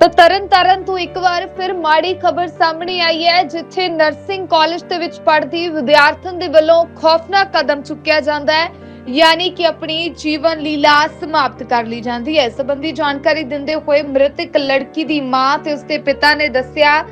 ਤਾਂ ਤਰਨ ਤੋਂ ਇੱਕ ਵਾਰ ਫਿਰ ਮਾੜੀ ਖਬਰ ਸਾਹਮਣੇ ਆਈ ਹੈ, ਜਿੱਥੇ ਨਰਸਿੰਗ ਕਾਲਜ ਦੇ ਵਿੱਚ ਪੜ੍ਹਦੀ ਵਿਦਿਆਰਥਣ ਦੇ ਵੱਲੋਂ ਖੌਫਨਾਕ ਕਦਮ ਚੁੱਕਿਆ ਜਾਂਦਾ ਹੈ, ਯਾਨੀ ਕਿ ਆਪਣੀ ਜੀਵਨ ਲੀਲਾ ਸਮਾਪਤ ਕਰ ਲਈ ਜਾਂਦੀ ਹੈ। ਸਬੰਧੀ ਜਾਣਕਾਰੀ ਦਿੰਦੇ ਹੋਏ ਮ੍ਰਿਤਕ ਲੜਕੀ ਦੀ ਮਾਂ ਤੇ ਉਸਦੇ ਪਿਤਾ ਨੇ ਦੱਸਿਆ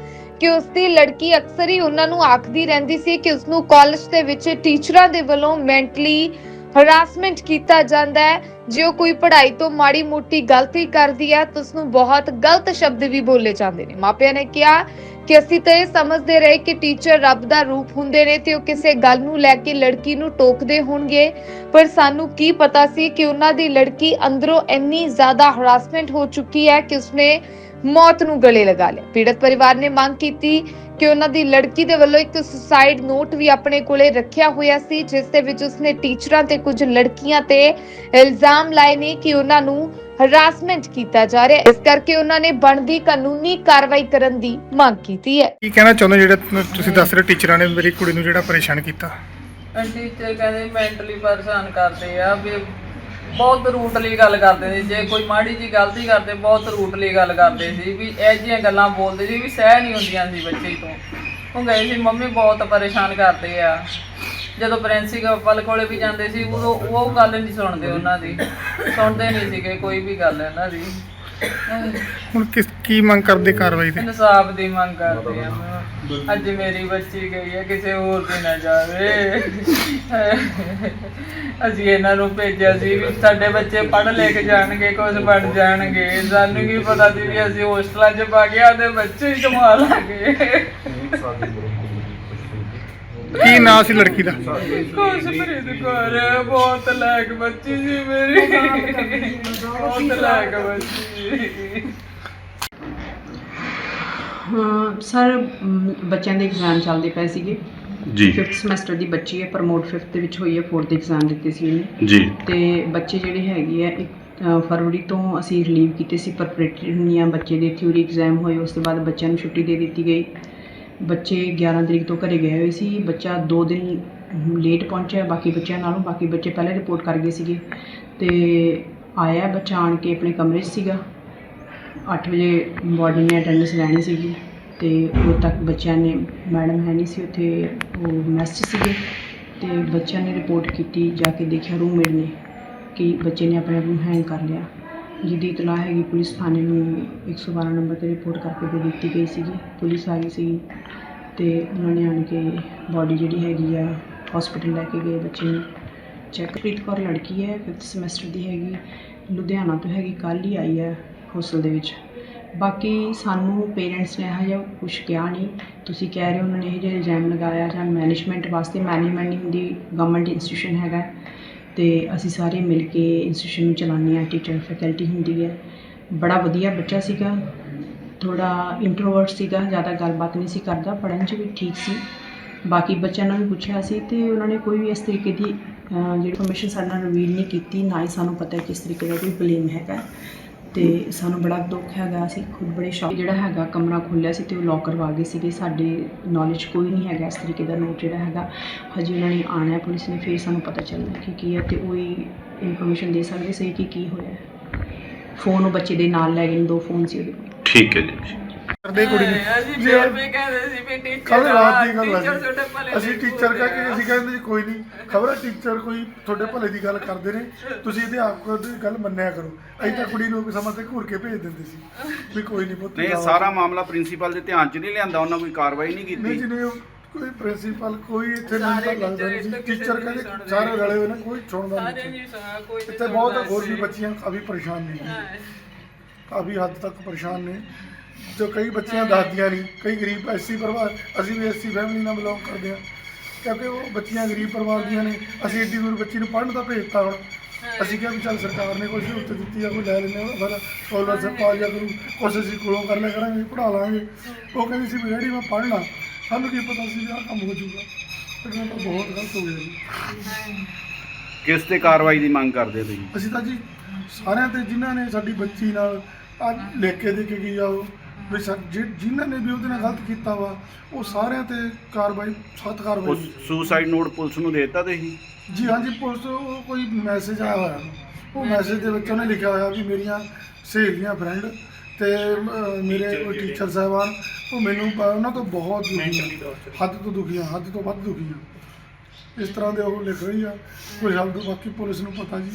ਕਿ ਉਸਦੀ ਲੜਕੀ ਅਕਸਰ ਹੀ ਉਹਨਾਂ ਨੂੰ ਆਖਦੀ ਰਹਿੰਦੀ ਸੀ ਕਿ ਉਸ ਨੂੰ ਕਾਲਜ ਦੇ ਵਿੱਚ ਟੀਚਰਾਂ ਦੇ ਵੱਲੋਂ ਮੈਂਟਲੀ ਹਰਾਸਮੈਂਟ ਕੀਤਾ ਜਾਂਦਾ ਹੈ। ਜੇ ਉਹ ਕੋਈ ਪੜ੍ਹਾਈ ਤੋਂ ਮਾੜੀ ਮੋਟੀ ਗਲਤੀ ਕਰਦੀ ਹੈ, ਤਾਂ ਉਸ ਨੂੰ ਬਹੁਤ ਗਲਤ ਸ਼ਬਦ ਵੀ ਬੋਲੇ ਜਾਂਦੇ ਨੇ। ਮਾਪਿਆਂ ਨੇ ਕਿਹਾ ਕਿ ਅਸੀਂ ਤਾਂ ਇਹ ਸਮਝਦੇ ਰਹੇ ਕਿ ਟੀਚਰ ਰੱਬ ਦਾ ਰੂਪ ਹੁੰਦੇ ਨੇ ਤੇ ਉਹ ਕਿਸੇ ਗੱਲ ਨੂੰ ਲੈ ਕੇ ਲੜਕੀ ਨੂੰ ਟੋਕਦੇ ਹੋਣਗੇ। ਪਰ ਸਾਨੂੰ ਕੀ ਪਤਾ ਸੀ ਕਿ ਉਹਨਾਂ ਦੀ ਲੜਕੀ ਅੰਦਰੋਂ ਇੰਨੀ ਜ਼ਿਆਦਾ ਹਰਾਸਮੈਂਟ ਹੋ ਚੁੱਕੀ ਹੈ ਕਿ ਉਸਨੇ ਮੌਤ ਨੂੰ ਗਲੇ ਲਗਾ ਲਿਆ। ਪੀੜਤ ਪਰਿਵਾਰ ਨੇ ਮੰਗ ਕੀਤੀ ਕਿ ਉਹਨਾਂ ਦੀ ਲੜਕੀ ਦੇ ਵੱਲੋਂ ਇੱਕ ਸੁਸਾਈਡ ਨੋਟ ਵੀ ਆਪਣੇ ਕੋਲੇ ਰੱਖਿਆ ਹੋਇਆ ਸੀ ਜਿਸ ਦੇ ਵਿੱਚ ਉਸਨੇ ਟੀਚਰਾਂ ਤੇ ਕੁਝ ਲੜਕੀਆਂ ਤੇ ਇਲਜ਼ਾਮ ਲਾਏ ਨੇ ਕਿ ਉਹਨਾਂ ਨੂੰ ਹਰਾਸਮੈਂਟ ਕੀਤਾ ਜਾ ਰਿਹਾ ਹੈ। ਇਸ ਕਰਕੇ ਉਹਨਾਂ ਨੇ ਬਣਦੀ ਕਾਨੂੰਨੀ ਕਾਰਵਾਈ ਕਰਨ ਦੀ ਮੰਗ ਕੀਤੀ ਹੈ। ਕੀ ਕਹਿਣਾ ਚਾਹੁੰਦੇ ਹੋ ਜਿਹੜਾ ਤੁਸੀਂ ਦੱਸ ਰਹੇ ਟੀਚਰਾਂ ਨੇ ਮੇਰੀ ਕੁੜੀ ਨੂੰ ਜਿਹੜਾ ਪਰੇਸ਼ਾਨ ਕੀਤਾ? ਟੀਚਰ ਕਹਿੰਦੇ ਮੈਂਟਲੀ ਪਰੇਸ਼ਾਨ ਕਰਦੇ ਆ ਵੀ ਬਹੁਤ ਰੂਟਲੀ ਗੱਲ ਕਰਦੇ ਸੀ। ਜੇ ਕੋਈ ਮਾੜੀ ਜੀ ਗਲਤੀ ਕਰਦੇ, ਬਹੁਤ ਰੂਟਲੀ ਗੱਲ ਕਰਦੇ ਸੀ ਵੀ ਇਹ ਜਿਹੀਆਂ ਗੱਲਾਂ ਬੋਲਦੇ ਸੀ ਵੀ ਸਹਿ ਨਹੀਂ ਹੁੰਦੀਆਂ ਸੀ ਬੱਚੇ ਤੋਂ। ਉਹ ਗਏ ਸੀ, ਮੰਮੀ ਬਹੁਤ ਪਰੇਸ਼ਾਨ ਕਰਦੇ ਆ। ਜਦੋਂ ਪ੍ਰਿੰਸੀਪਲ ਕੋਲੇ ਵੀ ਜਾਂਦੇ ਸੀ, ਉਦੋਂ ਉਹ ਗੱਲ ਨਹੀਂ ਸੁਣਦੇ ਉਹਨਾਂ ਦੀ। ਸੁਣਦੇ ਨਹੀਂ ਸੀਗੇ ਕੋਈ ਵੀ ਗੱਲ ਇਹਨਾਂ ਦੀ। ਹੁਣ ਕਿਸ ਕੀ ਮੰਗ ਕਰਦੇ ਕਾਰਵਾਈ ਤੇ? ਇਨਸਾਫ ਦੀ ਮੰਗ ਕਰਦੇ ਆ ਅੱਜ ਮੇਰੀ ਬੱਚੀ ਗਈ ਹੈ, ਕਿਸੇ ਹੋਰ ਦੀ ਨਾ ਜਾਵੇ। ਅਸੀਂ ਇਹਨਾਂ ਨੂੰ ਭੇਜਿਆ ਸੀ ਵੀ ਸਾਡੇ ਬੱਚੇ ਪੜ੍ਹ ਲਿਖ ਜਾਣਗੇ ਕੁਝ ਬਣ ਜਾਣਗੇ। ਸਾਨੂੰ ਕੀ ਪਤਾ ਸੀ ਵੀ ਅਸੀਂ ਹੋਸਟਲਾਂ 'ਚ ਪਾ ਗਿਆ ਤੇ ਬੱਚੇ ਹੀ ਕਮਾ ਲਾਂਗੇ ਕੀ ਨਾਂ ਸੀ ਲੜਕੀ ਦਾ? ਖੁਸ਼ਪ੍ਰੀਤ ਕੌਰ ਬਹੁਤ ਲਾਇਕ ਬੱਚੀ ਸੀ ਮੇਰੀ। ਬਹੁਤ ਲਾਇਕ ਬੱਚੀ। ਹਾਂ ਸਰ ਮ, ਬੱਚਿਆਂ ਦੇ ਐਗਜ਼ਾਮ ਚੱਲਦੇ ਪਏ ਸੀਗੇ। ਜੀ। 5th ਸਮੈਸਟਰ ਦੀ ਬੱਚੀ ਹੈ ਪ੍ਰਮੋਟ 5th ਦੇ ਵਿੱਚ ਹੋਈ ਹੈ 4th ਦੇ ਐਗਜ਼ਾਮ ਦਿੱਤੇ ਸੀ ਉਹਨੇ। ਜੀ। ਤੇ ਬੱਚੇ ਜਿਹੜੇ ਹੈਗੇ ਆ ਇੱਕ ਅ, ਫਰਵਰੀ ਤੋਂ ਅਸੀਂ ਰਿਲੀਵ ਕੀਤੇ ਸੀ ਪ੍ਰੈਪਰੇਟਰੀ ਹੁੰਦੀਆਂ ਬੱਚੇ ਦੇ ਥਿਊਰੀ ਐਗਜ਼ਾਮ ਹੋਏ ਉਸ ਤੋਂ ਬਾਅਦ ਬੱਚਿਆਂ ਨੂੰ ਛੁੱਟੀ ਦੇ ਦਿੱਤੀ ਗਈ। ਬੱਚੇ 11 ਤਰੀਕ ਤੋਂ ਘਰ ਗਏ ਹੋਏ ਸੀ, ਬੱਚਾ ਦੋ ਦਿਨ ਲੇਟ ਪਹੁੰਚਿਆ, ਬਾਕੀ ਬੱਚਿਆਂ ਨਾਲੋਂ, ਬਾਕੀ ਬੱਚੇ ਪਹਿਲਾਂ ਰਿਪੋਰਟ ਕਰ ਗਏ ਸੀਗੇ ਅਤੇ ਆਇਆ ਬੱਚਾ ਆਣ ਕੇ ਆਪਣੇ ਕਮਰੇ 'ਚ ਸੀਗਾ। ਅੱਠ ਵਜੇ ਬੋਰਡਿੰਗ ਨੇ ਅਟੈਂਡੈਂਸ ਲੈਣੀ ਸੀਗੀ ਅਤੇ ਉਦੋਂ ਤੱਕ ਬੱਚਿਆਂ ਨੇ ਮੈਡਮ ਹੈ ਨਹੀਂ ਸੀ ਉੱਥੇ, ਉਹ ਮੈਸ 'ਚ ਸੀਗੇ ਅਤੇ ਬੱਚਿਆਂ ਨੇ ਰਿਪੋਰਟ ਕੀਤੀ, ਜਾ ਕੇ ਦੇਖਿਆ ਰੂਮਮੇਟ ਨੇ ਕਿ ਬੱਚੇ ਨੇ ਆਪਣੇ ਆਪ ਨੂੰ ਹੈਂਗ ਕਰ ਲਿਆ। ਜਿਹਦੀ ਇਤਲਾਹ ਹੈਗੀ ਪੁਲਿਸ ਥਾਣੇ ਨੂੰ 112 ਨੰਬਰ ਤੇ ਰਿਪੋਰਟ ਕਰਕੇ ਦੇ ਦਿੱਤੀ ਗਈ ਸੀਗੀ। ਪੁਲਿਸ ਆ ਗਈ ਸੀ ਤੇ ਉਹਨਾਂ ਨੇ ਆਣ ਕੇ ਬੋਡੀ ਜਿਹੜੀ ਹੈਗੀ ਆ ਹੋਸਪਿਟਲ ਲੈ ਕੇ ਗਏ ਬੱਚੇ ਨੂੰ। ਚੈੱਕਪ੍ਰੀਤ ਕੌਰ ਲੜਕੀ ਹੈ ਫਿਫਥ ਸਮੈਸਟਰ ਦੀ ਹੈਗੀ। ਲੁਧਿਆਣਾ ਤੋਂ ਹੈਗੀ, ਕੱਲ੍ਹ ਹੀ ਆਈ ਹੈ ਹੋਸਟਲ ਦੇ ਵਿੱਚ। ਬਾਕੀ ਸਾਨੂੰ ਪੇਰੈਂਟਸ ਨੇ ਇਹੋ ਜਿਹਾ ਕੁਛ ਕਿਹਾ ਨਹੀਂ। ਤੁਸੀਂ ਕਹਿ ਰਹੇ ਹੋ ਉਹਨਾਂ ਨੇ ਇਹ ਜਿਹਾ ਇਲਜ਼ਾਮ ਲਗਾਇਆ ਜਾਂ ਮੈਨੇਜਮੈਂਟ ਵਾਸਤੇ ਮੈਨੇਜਮੈਂਟ ਨਹੀਂ ਹੁੰਦੀ ਗਵਰਨਮੈਂਟ ਇੰਸਟੀਟਿਊਸ਼ਨ ਹੈਗਾ। ਅਤੇ ਅਸੀਂ ਸਾਰੇ ਮਿਲ ਕੇ ਇੰਸਟੀਟਿਊਸ਼ਨ ਨੂੰ ਚਲਾਉਂਦੇ ਹਾਂ ਟੀਚਰ ਫੈਕਲਟੀ ਹੁੰਦੀ ਹੈ। ਬੜਾ ਵਧੀਆ ਬੱਚਾ ਸੀਗਾ। ਥੋੜ੍ਹਾ ਇੰਟਰੋਵਰਟ ਸੀਗਾ, ਜ਼ਿਆਦਾ ਗੱਲਬਾਤ ਨਹੀਂ ਸੀ ਕਰਦਾ, ਪੜ੍ਹਨ 'ਚ ਵੀ ਠੀਕ ਸੀ। ਬਾਕੀ ਬੱਚਿਆਂ ਨਾਲ ਵੀ ਪੁੱਛਿਆ ਸੀ ਅਤੇ ਉਹਨਾਂ ਨੇ ਕੋਈ ਵੀ ਇਸ ਤਰੀਕੇ ਦੀ ਜਿਹੜੀ ਇਨਫੋਰਮੇਸ਼ਨ ਸਾਡੇ ਨਾਲ ਰਿਵੀਲ ਨਹੀਂ ਕੀਤੀ, ਨਾ ਹੀ ਸਾਨੂੰ ਪਤਾ ਕਿਸ ਤਰੀਕੇ ਦਾ ਕੋਈ ਬਲੇਮ ਹੈਗਾ। ਤੇ ਸਾਨੂੰ ਬੜਾ ਦੁੱਖ ਹੈਗਾ, ਅਸੀਂ ਖੁਦ ਬੜੇ ਸ਼ੌਕ ਜਿਹੜਾ ਹੈਗਾ ਕਮਰਾ ਖੋਲ੍ਹਿਆ ਸੀ ਤੇ ਉਹ ਲੋਕ ਕਰਵਾ ਗਏ ਸੀਗੇ। ਸਾਡੇ ਨੌਲੇਜ ਕੋਈ ਨਹੀਂ ਹੈਗਾ ਇਸ ਤਰੀਕੇ ਦਾ ਨੋਟ ਜਿਹੜਾ ਹੈਗਾ। ਹਜੇ ਉਹਨਾਂ ਨੇ ਆਣਾ ਪੁਲਿਸ ਨੇ ਫਿਰ ਸਾਨੂੰ ਪਤਾ ਚੱਲਣਾ ਕਿ ਕੀ ਹੈ ਤੇ ਉਹ ਹੀ ਇਨਫੋਰਮੇਸ਼ਨ ਦੇ ਸਕਦੇ ਸਹੀ ਕਿ ਕੀ ਹੋਇਆ ਫੋਨ ਉਹ ਬੱਚੇ ਦੇ ਨਾਲ ਲੈ ਗਏ ਨੇ, ਦੋ ਫੋਨ ਸੀ ਉਹਦੇ ਕੋਲ। ਠੀਕ ਹੈ ਜੀ। ਕਰਦੇ ਕੁੜੀ ਨੂੰ। ਅਸੀਂ ਫੇਰ ਵੀ ਕਹਿੰਦੇ ਸੀ ਵੀ ਟੀਚਰ ਕੱਲ ਰਾਤ ਦੀ ਗੱਲ ਭਲੇ ਅਸੀਂ ਟੀਚਰ ਕਹ ਕੇ ਅਸੀਂ ਕਹਿੰਦੇ ਜੀ ਕੋਈ ਨਹੀਂ ਖਬਰ ਟੀਚਰ ਕੋਈ ਤੁਹਾਡੇ ਭਲੇ ਦੀ ਗੱਲ ਕਰਦੇ ਨੇ। ਤੁਸੀਂ ਅਧਿਆਪਕ ਦੀ ਗੱਲ ਮੰਨਿਆ ਕਰੋ। ਅਸੀਂ ਤਾਂ ਕੁੜੀ ਨੂੰ ਸਮਾਂ ਤੇ ਘੂਰ ਕੇ ਭੇਜ ਦਿੰਦੇ ਸੀ ਵੀ ਕੋਈ ਨਹੀਂ ਪੁੱਤ ਨਹੀਂ ਇਹ ਜਾਓ। ਸਾਰਾ ਮਾਮਲਾ ਪ੍ਰਿੰਸੀਪਲ ਦੇ ਧਿਆਨ 'ਚ ਨਹੀਂ ਲਿਆਂਦਾ ਉਹਨਾਂ ਕੋਈ ਕਾਰਵਾਈ ਨਹੀਂ ਨਹੀਂ ਕੀਤੀ। ਜੀ ਨਹੀਂ ਉਹ ਕੋਈ ਪ੍ਰਿੰਸੀਪਲ ਕੋਈ ਇੱਥੇ ਮੈਨੂੰ ਸਾਰੇ ਤਾਂ ਲੱਗਦਾ ਨਹੀਂ ਸੀ ਟੀਚਰ ਕਹਿੰਦੇ ਸਾਰੇ। ਰਲੇ ਹੋਏ ਨੇ ਕੋਈ ਸੁਣਦਾ ਸਾਰੇ ਨਹੀਂ ਨਹੀਂ ਸੁਣਾ ਕੋਈ ਨਹੀਂ ਇੱਥੇ ਬਹੁਤ ਸੁਣਦਾ ਹੋਰ ਵੀ ਸੀ। ਬੱਚੀਆਂ ਕਾਫੀ ਪਰੇਸ਼ਾਨ ਨੇ ਹਾਂ। ਕਾਫੀ ਹੱਦ ਤੱਕ ਪਰੇਸ਼ਾਨ ਨੇ। ਜੋ ਕਈ ਬੱਚੀਆਂ ਦੱਸਦੀਆਂ ਨਹੀਂ ਕਈ ਗਰੀਬ ਐਸੀ ਪਰਿਵਾਰ ਅਸੀਂ ਵੀ ਐਸੀ ਫੈਮਿਲੀ ਨਾਲ ਬਿਲੋਂਗ ਕਰਦੇ ਹਾਂ। ਕਿਉਂਕਿ ਉਹ ਬੱਚੀਆਂ ਗਰੀਬ ਪਰਿਵਾਰ ਦੀਆਂ ਨੇ ਅਸੀਂ ਏਡੀ ਦੂਰ ਬੱਚੀ ਨੂੰ ਪੜ੍ਹਨ ਦਾ ਭੇਜਤਾ ਹੁਣ। ਅਸੀਂ ਕਿਹਾ ਵੀ ਚੱਲ ਸਰਕਾਰ ਨੇ ਕੋਈ ਸਹੂਲਤ ਦਿੱਤੀ ਆ ਕੋਈ ਲੈ ਲੈਂਦੇ ਆ ਫਿਰ ਸਕਾਲਰਸ਼ਿਪ ਪਾ ਜਾ ਕਰੂ ਕੁਛ ਅਸੀਂ ਕੋਲੋਂ ਕਰ ਲਿਆ ਕਰਾਂਗੇ ਪੜ੍ਹਾ ਲਾਂਗੇ। ਉਹ ਕਹਿੰਦੀ ਸੀ ਵੀ ਡੈਡੀ ਮੈਂ ਪੜ੍ਹਨਾ ਸਾਨੂੰ ਕੀ ਪਤਾ ਸੀ ਵੀ ਆਹ ਕੰਮ ਹੋ ਜਾਊਗਾ। ਤੇ ਮੈਂ ਤਾਂ ਬਹੁਤ ਗਲਤ ਹੋ ਗਿਆ ਜੀ। ਕਿਸ ਤੇ ਕਾਰਵਾਈ ਦੀ ਮੰਗ ਕਰਦੇ ਹੋ ਤੁਸੀਂ? ਅਸੀਂ ਤਾਂ ਜੀ ਸਾਰਿਆਂ ਤੇ ਜਿਨ੍ਹਾਂ ਨੇ ਸਾਡੀ ਬੱਚੀ ਨਾਲ ਆ ਲਿਖ ਕੇ ਦੇ ਕੇ ਗਈ ਆ ਉਹ ਵੀ ਜਿ- ਜਿਨ੍ਹਾਂ ਨੇ ਵੀ ਉਹਦੇ ਨਾਲ ਗਲਤ ਕੀਤਾ ਵਾ ਉਹ ਸਾਰਿਆਂ ਤੇ ਕਾਰਵਾਈ ਸਖਤ ਉਹ ਕਾਰਵਾਈ ਸੁਸਾਈਡ ਨੋਟ ਪੁਲਿਸ ਨੂੰ ਦੇਤਾ ਤੁਸੀਂ ਜੀ ਹਾਂਜੀ ਪੁਲਿਸ ਉਹ ਕੋਈ ਮੈਸੇਜ ਆਇਆ ਹੋਇਆ। ਉਹ ਮੈਸੇਜ ਦੇ ਵਿੱਚ ਉਹਨੇ ਲਿਖਿਆ ਹੋਇਆ ਵੀ ਮੇਰੀਆਂ ਸਹੇਲੀਆਂ ਫਰੈਂਡ ਤੇ ਅਹ, ਮੇਰੇ ਕੋਈ ਟੀਚਰ ਸਾਹਿਬਾਨ ਉਹ ਮੈਨੂੰ ਪ- ਉਹਨਾਂ ਤੋਂ ਬਹੁਤ ਦੁਖੀ ਆ। ਹੱਦ ਤੋਂ ਦੁਖੀ ਆ ਹੱਦ ਤੋਂ ਵੱਧ ਦੁਖੀ ਆ। ਇਸ ਤਰਹਾਂ ਦੇ ਉਹ ਲਿਖ ਰਹੀ ਆ। ਕੋਈ ਹੱਲ ਤੋਂ ਬਾਕੀ ਪੁਲਿਸ ਨੂੰ ਪਤਾ ਜੀ।